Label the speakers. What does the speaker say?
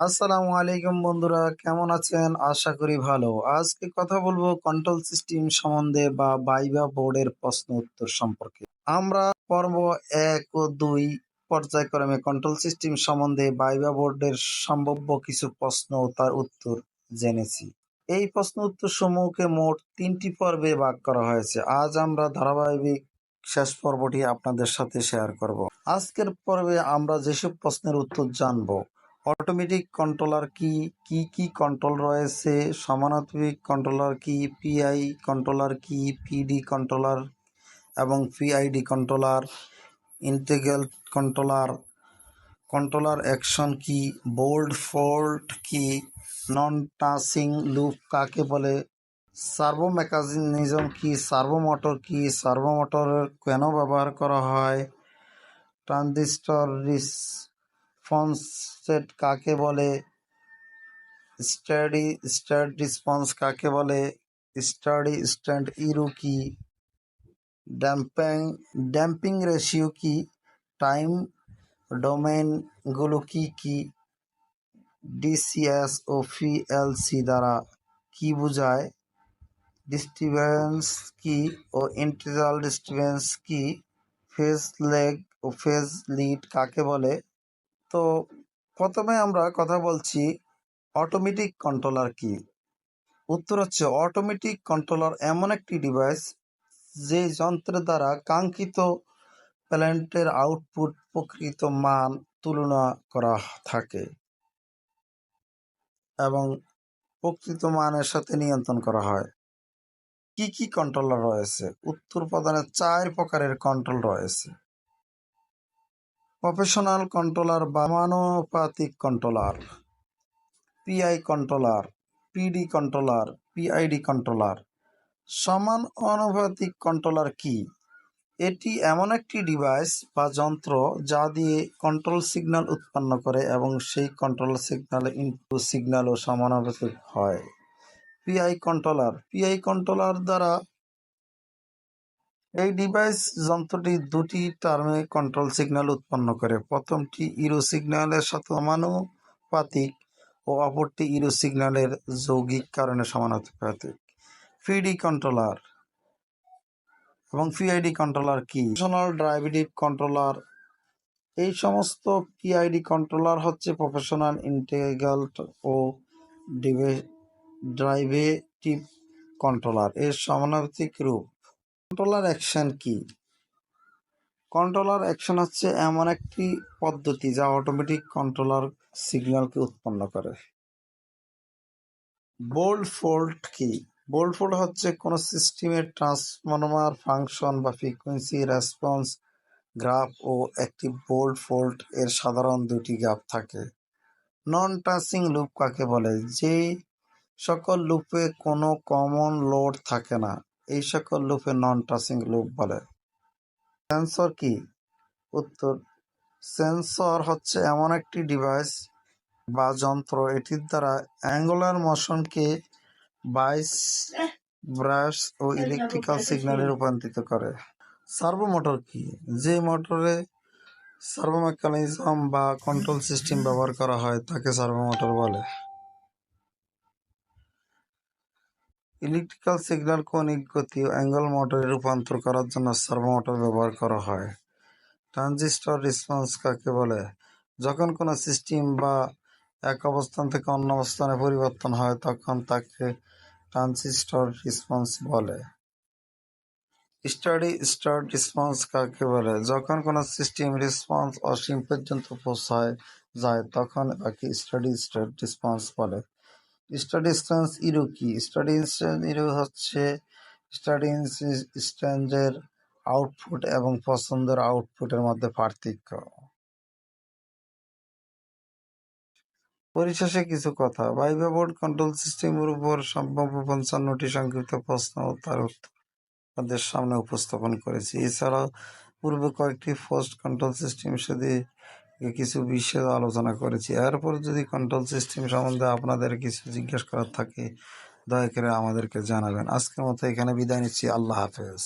Speaker 1: আসসালামু আলাইকুম বন্ধুরা, কেমন আছেন? আশা করি ভালো। আজকে কথা বলব কন্ট্রোল সিস্টেম সম্বন্ধে বা বাইবা বোর্ডের প্রশ্ন উত্তর সম্পর্কে। আমরা পর্ব এক ও দুই পর্যায়ক্রমে কন্ট্রোল সিস্টেম সম্বন্ধে বাইবা বোর্ডের সম্ভাব্য কিছু প্রশ্ন ও তার উত্তর জেনেছি। এই প্রশ্ন উত্তর সমূহকে মোট তিনটি পর্বে ভাগ করা হয়েছে। আজ আমরা ধারাবাহিক শেষ পর্বটি আপনাদের সাথে শেয়ার করব। আজকের পর্বে আমরা যেসব প্রশ্নের উত্তর জানব অটোমেটিক কন্ট্রোলার কি কি কি কন্ট্রোল রয়েছে? সমানুপাতিক কন্ট্রোলার কি পিআই কন্ট্রোলার কি পিডি কন্ট্রোলার এবং PID controller integral controller controller action কি বোল্ড ফোল্ড কি নন টাচিং লুপ কাকে বলে সার্ভো মেকানিজম কি সার্ভো মোটর কি সার্ভো মোটর কেন ব্যবহার করা হয় ট্রানজিস্টর রেসপন্সেট কাকে বলে? স্টাডি স্টার্ট রেসপন্স কাকে বলে? স্টাডি স্ট্যান্ড ইরু কি? ড্যাম্পিং ড্যাম্পিং রেশিও কি? টাইম ডোমেনগুলো কি কি? ডিসিএস ও পিএলসি দ্বারা কি বোঝায়? ডিস্টারবেন্স কি? ও ইন্টিগ্রাল ডিস্টারবেন্স কি? ফেজ লেগ ও ফেজ লিড কাকে বলে? তো প্রথমে আমরা কথা বলছি অটোমেটিক কন্ট্রোলার কি? উত্তর হচ্ছে অটোমেটিক কন্ট্রোলার এমন একটি ডিভাইস যে যন্ত্রের দ্বারা কাঙ্ক্ষিত প্ল্যান্টের আউটপুট প্রকৃত মান তুলনা করা থাকে এবং প্রকৃত মানের সাথে নিয়ন্ত্রণ করা হয়। কি কি কন্ট্রোলার রয়েছে? উত্তর প্রদানের চার প্রকারের কন্ট্রোল রয়েছে। প্রফেশনাল কন্ট্রোলার বা মানবাতিক controller, PI controller, PD controller, PID controller. সমান অনুপাতিক কন্ট্রোলার কি? এটি এমন একটি ডিভাইস বা যন্ত্র যা দিয়ে কন্ট্রোল সিগন্যাল উৎপন্ন করে এবং সেই কন্ট্রোল সিগন্যাল ইনপুট সিগন্যালও সমানুপাতিক হয়। পিআই কন্ট্রোলার পিআই কন্ট্রোলার দ্বারা এই ডিভাইস যন্ত্রটি দুটি টার্মে কন্ট্রোল সিগন্যাল উৎপন্ন করে। প্রথমটি ইরো সিগন্যালের সাথে সমানুপাতিক ও অপরটি ইরো সিগন্যালের যৌগিক কারণে সমানুপাতিক। ফিডি কন্ট্রোলার এবং পিআইডি কন্ট্রোলার কি? প্রফেশনাল ড্রাইভেটিভ কন্ট্রোলার এই সমস্ত পিআইডি কন্ট্রোলার হচ্ছে প্রফেশনাল ইন্টিগ্রাল ও ড্রাইভেটিভ কন্ট্রোলার এর সমানুপাতিক রূপ কন্ট্রোলার অ্যাকশন কি? কন্ট্রোলার অ্যাকশন হচ্ছে এমন একটি পদ্ধতি যা অটোমেটিক কন্ট্রোলার সিগন্যালকে উৎপন্ন করে। বোল্ড ফোল্ড কি? বোল্ড ফোল্ড হচ্ছে কোনো সিস্টেমের ট্রান্সফর্মার ফাংশন বা ফ্রিকোয়েন্সি রেসপন্স গ্রাফ ও একটি বোল্ড ফোল্ড এর সাধারণ দুটি গ্রাফ থাকে। নন টাচিং লুপ কাকে বলে? যে সকল লুপে কোনো কমন লোড থাকে না। এই সকল লুপে নন টাচিং লুপ বলে। সেন্সর কি? উত্তর সেন্সর হচ্ছে এমন একটি ডিভাইস বা যন্ত্র, এটির দ্বারা অ্যাঙ্গুলার মোশনকে বাইস ব্রাশ ও ইলেকট্রিক্যাল সিগন্যালে রূপান্তরিত করে। সার্ভো মোটর কি? যে মোটরে সার্ভো মেকানিজম বা কন্ট্রোল সিস্টেম ব্যবহার করা হয়, তাকে সার্ভো মোটর বলে। ইলেকট্রিক্যাল সিগন্যাল কৌণিক গতি অ্যাঙ্গেল মোটরে রূপান্তর করার জন্য সার্ভো মোটর ব্যবহার করা হয়। ট্রানজিস্টর রেসপন্স কাকে বলে? যখন কোনো সিস্টেম বা এক অবস্থান থেকে অন্য অবস্থানে পরিবর্তন হয়, তখন তাকে ট্রানজিস্টর রেসপন্স বলে। স্টাডি স্টার্ট রেসপন্স কাকে বলে? যখন কোনো সিস্টেম রেসপন্স অসীম পর্যন্ত পৌঁছায়, যায়, তখন তাকে স্টাডি স্টার্ট রেসপন্স বলে। স্টাডি স্ট্যান্স ইরো কি? স্টাডি ইনস্ট্যান্স ইরো হচ্ছে স্টাডি স্ট্যান্ডের আউটপুট এবং পছন্দের আউটপুটের মধ্যে পার্থক্য। পরিশেষে কিছু কথা। ভাইবা বোর্ড কন্ট্রোল সিস্টেমের উপর সম্ভাব্য পঞ্চান্নটি সংক্ষিপ্ত প্রশ্ন ও তার উত্তর সামনে উপস্থাপন করেছি। এছাড়াও, পূর্বে কয়েকটি পোস্ট কন্ট্রোল সিস্টেম সাথে কিছু বিষয়ে আলোচনা করেছি। এরপর যদি কন্ট্রোল সিস্টেম সম্বন্ধে আপনাদের কিছু জিজ্ঞেস করার থাকে, দয়া করে আমাদেরকে জানাবেন। আজকের মতো এখানে বিদায় নিচ্ছি। আল্লাহ হাফেজ।